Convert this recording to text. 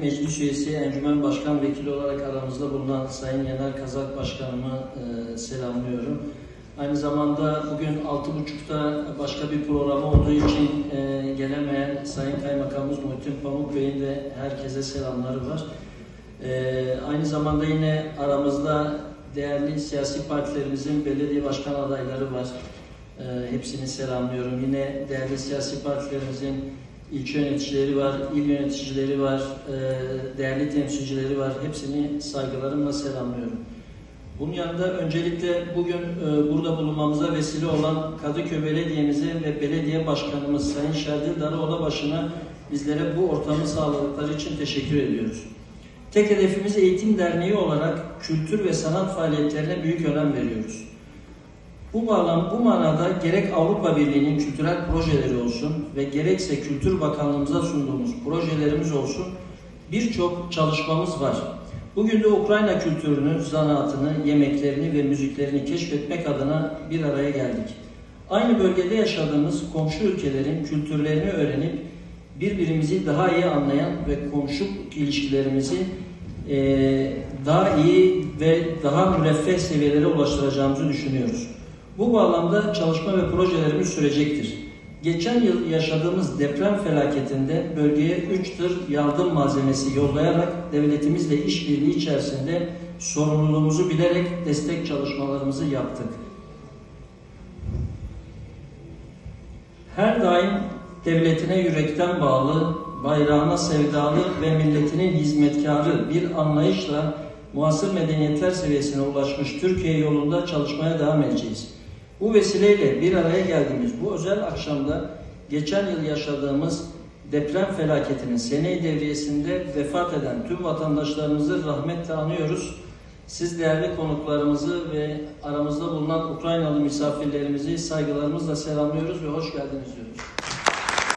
Meclis Üyesi, Encümen Başkan Vekili olarak aramızda bulunan Sayın Yener Kazak Başkanımı e, selamlıyorum. Aynı zamanda bugün 6.30'da başka bir programı olduğu için e, gelemeyen Sayın Kaymakamımız Muhittin Pamuk Bey'in de herkese selamları var. E, aynı zamanda yine aramızda değerli siyasi partilerimizin belediye başkan adayları var. E, hepsini selamlıyorum. Yine değerli siyasi partilerimizin ilçe yöneticileri var, il yöneticileri var, e, değerli temsilcileri var. Hepsini saygılarımla selamlıyorum. Bunun yanında öncelikle bugün e, burada bulunmamıza vesile olan Kadıköy Belediye'mize ve belediye başkanımız Sayın Şerdil Darıoğlabaşı'na bizlere bu ortamı sağladıkları için teşekkür ediyoruz. Tek hedefimiz Eğitim Derneği olarak kültür ve sanat faaliyetlerine büyük önem veriyoruz. Bu bağlam, bu manada gerek Avrupa Birliği'nin kültürel projeleri olsun ve gerekse Kültür Bakanlığımıza sunduğumuz projelerimiz olsun birçok çalışmamız var. Bugün de Ukrayna kültürünü, zanaatını, yemeklerini ve müziklerini keşfetmek adına bir araya geldik. Aynı bölgede yaşadığımız komşu ülkelerin kültürlerini öğrenip birbirimizi daha iyi anlayan ve komşu ilişkilerimizi eee, daha iyi ve daha müreffeh seviyelere ulaştıracağımızı düşünüyoruz. Bu bağlamda çalışma ve projelerimiz sürecektir. Geçen yıl yaşadığımız deprem felaketinde bölgeye 3 tır yardım malzemesi yollayarak devletimizle işbirliği içerisinde sorumluluğumuzu bilerek destek çalışmalarımızı yaptık. Her daim devletine yürekten bağlı, bayrağına sevdalı ve milletinin hizmetkarı bir anlayışla muasır medeniyetler seviyesine ulaşmış Türkiye yolunda çalışmaya devam edeceğiz. Bu vesileyle bir araya geldiğimiz bu özel akşamda geçen yıl yaşadığımız deprem felaketinin sene devriyesinde vefat eden tüm vatandaşlarımızı rahmetle anıyoruz. Siz değerli konuklarımızı ve aramızda bulunan Ukraynalı misafirlerimizi saygılarımızla selamlıyoruz ve hoş geldiniz diyoruz.